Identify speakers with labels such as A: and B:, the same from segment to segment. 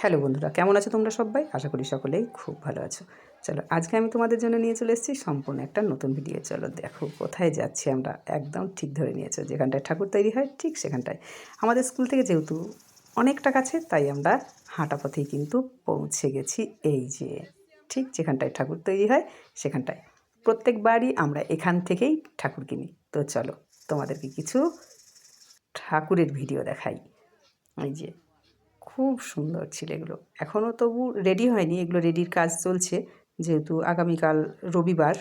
A: Hello বন্ধুরা, কেমন আছো তোমরা সবাই? আশা করি সকলেই খুব ভালো আছো। চলো, আজকে আমি তোমাদের জন্য নিয়ে চলে এসেছি সম্পূর্ণ একটা নতুন ভিডিও চলো, দেখো কোথায় যাচ্ছি আমরা। একদম ঠিক ধরে নিয়েছো, যেখানটায় ঠাকুর তৈরি হয় ঠিক সেখানটায়। আমাদের স্কুল থেকে যেহেতু অনেকটা কাছে তাই আমরা হাঁটা পথেই কিন্তু পৌঁছে গেছি এই যে, ঠিক যেখানটায় ঠাকুর তৈরি হয় সেখানটায়। প্রত্যেকবারই আমরা এখান থেকেই ঠাকুর কিনি। তো চলো তোমাদেরকে কিছু ঠাকুরের ভিডিও দেখাই। এই যে খুব সুন্দর ছিল এগুলো। এখনও তবু রেডি হয়নি, এগুলো রেডির কাজ চলছে। যেহেতু আগামীকাল রবিবার,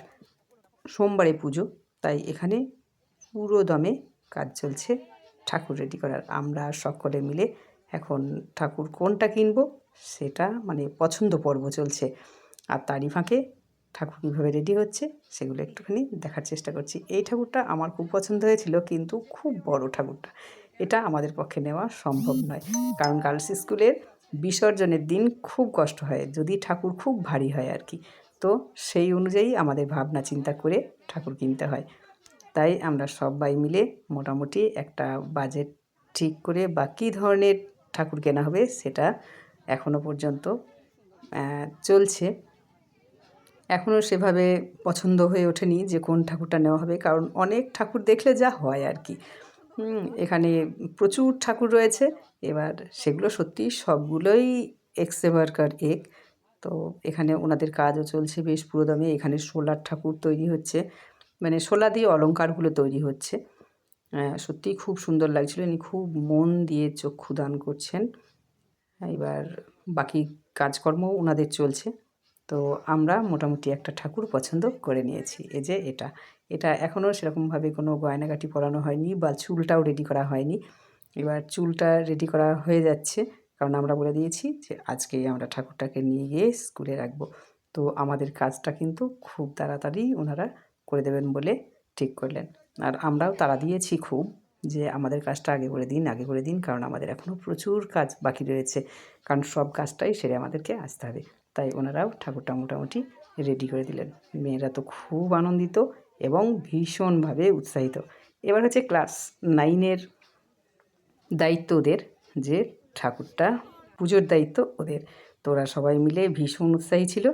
A: সোমবারে পুজো, তাই এখানে পুরো দমে কাজ চলছে ঠাকুর রেডি করার। আমরা সকলে মিলে এখন ঠাকুর কোনটা কিনবো সেটা মানে পছন্দ পর্ব চলছে। আর তারই ফাঁকে ঠাকুর কীভাবে রেডি হচ্ছে সেগুলো একটুখানি দেখার চেষ্টা করছি। এই ঠাকুরটা আমার খুব পছন্দ হয়েছিল, কিন্তু খুব বড় ঠাকুরটা। এটা আমাদের পক্ষে নেওয়া সম্ভব নয়। কারণ গার্লস স্কুলের বিসর্জনের দিন খুব কষ্ট হয়, যদি ঠাকুর খুব ভারী হয় আর কি। তো সেই অনুযায়ী আমাদের ভাবনা চিন্তা করে ঠাকুর কিনতে হয়। তাই আমরা সবাই মিলে মোটামুটি একটা বাজেট ঠিক করে বা কী ধরনের ঠাকুর কেনা হবে সেটা এখনও পর্যন্ত চলছে। এখনও সেভাবে পছন্দ হয়ে ওঠেনি যে কোন ঠাকুরটা নেওয়া হবে। কারণ অনেক ঠাকুর দেখলে যা হয় আর কি। এখানে প্রচুর ঠাকুর রয়েছে। এবার সেগুলো সত্যি সবগুলোই এক্সেভারকার এক। তো এখানে ওনাদের কাজও চলছে বেশ পুরোদমে। এখানে সোলার ঠাকুর তৈরি হচ্ছে। মানে শোলা দিয়ে অলঙ্কারগুলো তৈরি হচ্ছে। সত্যিই খুব সুন্দর লাগছিল। ইনি খুব মন দিয়ে চক্ষু দান করছেন। এবার বাকি কাজকর্মও ওনাদের চলছে। তো আমরা মোটামুটি একটা ঠাকুর পছন্দ করে নিয়েছি। এই যে এটা। এটা এখনও সেরকমভাবে কোনো গয়নাগাটি পরানো হয়নি বা চুলটাও রেডি করা হয়নি। এবার চুলটা রেডি করা হয়ে যাচ্ছে। কারণ আমরা বলে দিয়েছি যে আজকেই আমরা ঠাকুরটাকে নিয়ে গিয়ে স্কুলে রাখব। তো আমাদের কাজটা কিন্তু খুব তাড়াতাড়ি ওনারা করে দেবেন বলে ঠিক করলেন। আর আমরাও তারা দিয়েছি খুব যে আমাদের কাজটা আগে করে দিন, আগে করে দিন, কারণ আমাদের এখনও প্রচুর কাজ বাকি রয়েছে। কারণ সব কাজটাই সেরে আমাদেরকে আসতে হবে। তাই ওনারাও ঠাকুরটা মোটামুটি রেডি করে দিলেন। মেয়েরা তো খুব আনন্দিত এবং ভীষণভাবে উৎসাহিত। এবার হচ্ছে ক্লাস নাইনের দায়িত্ব ওদের যে ঠাকুরটা, পুজোর দায়িত্ব ওদের। তো ওরা সবাই মিলে ভীষণ উৎসাহী ছিল।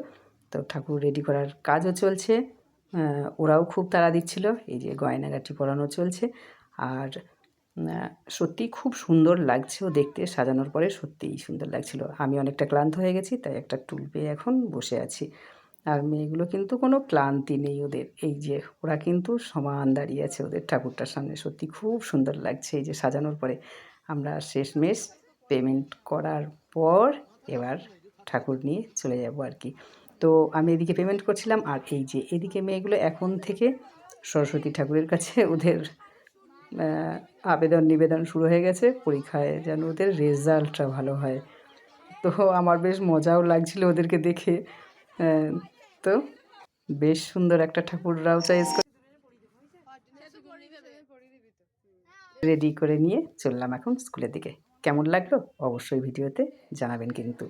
A: তো ঠাকুর রেডি করার কাজও চলছে। ওরাও খুব তাড়া দিচ্ছিল। এই যে গয়নাগাটি পরানো চলছে। আর সত্যিই খুব সুন্দর লাগছেও দেখতে, সাজানোর পরে সত্যিই সুন্দর লাগছিল। আমি অনেকটা ক্লান্ত হয়ে গেছি, তাই একটা টুল পেয়ে এখন বসে আছি। আর মেয়েগুলো কিন্তু কোনো ক্লান্তি নেই ওদের। এই যে, ওরা কিন্তু সমান দাঁড়িয়ে আছে ওদের ঠাকুরটার সামনে। সত্যি খুব সুন্দর লাগছে এই যে সাজানোর পরে। আমরা শেষমেশ পেমেন্ট করার পর এবার ঠাকুর নিয়ে চলে যাব আর কি। তো আমি এদিকে পেমেন্ট করছিলাম, আর এই যে, এদিকে মেয়েগুলো এখন থেকে সরস্বতী ঠাকুরের কাছে ওদের আবেদন নিবেদন শুরু হয়ে গেছে। পরীক্ষায় যেন ওদের রেজাল্টটা ভালো হয়। তো আমার বেশ মজাও লাগছিল ওদেরকে দেখে। তো বেশ সুন্দর একটা ঠাকুররাও চয়েস রেডি করে নিয়ে চললাম এখন স্কুলের দিকে। কেমন লাগল? অবশ্যই ভিডিওতে জানাবেন কিন্তু।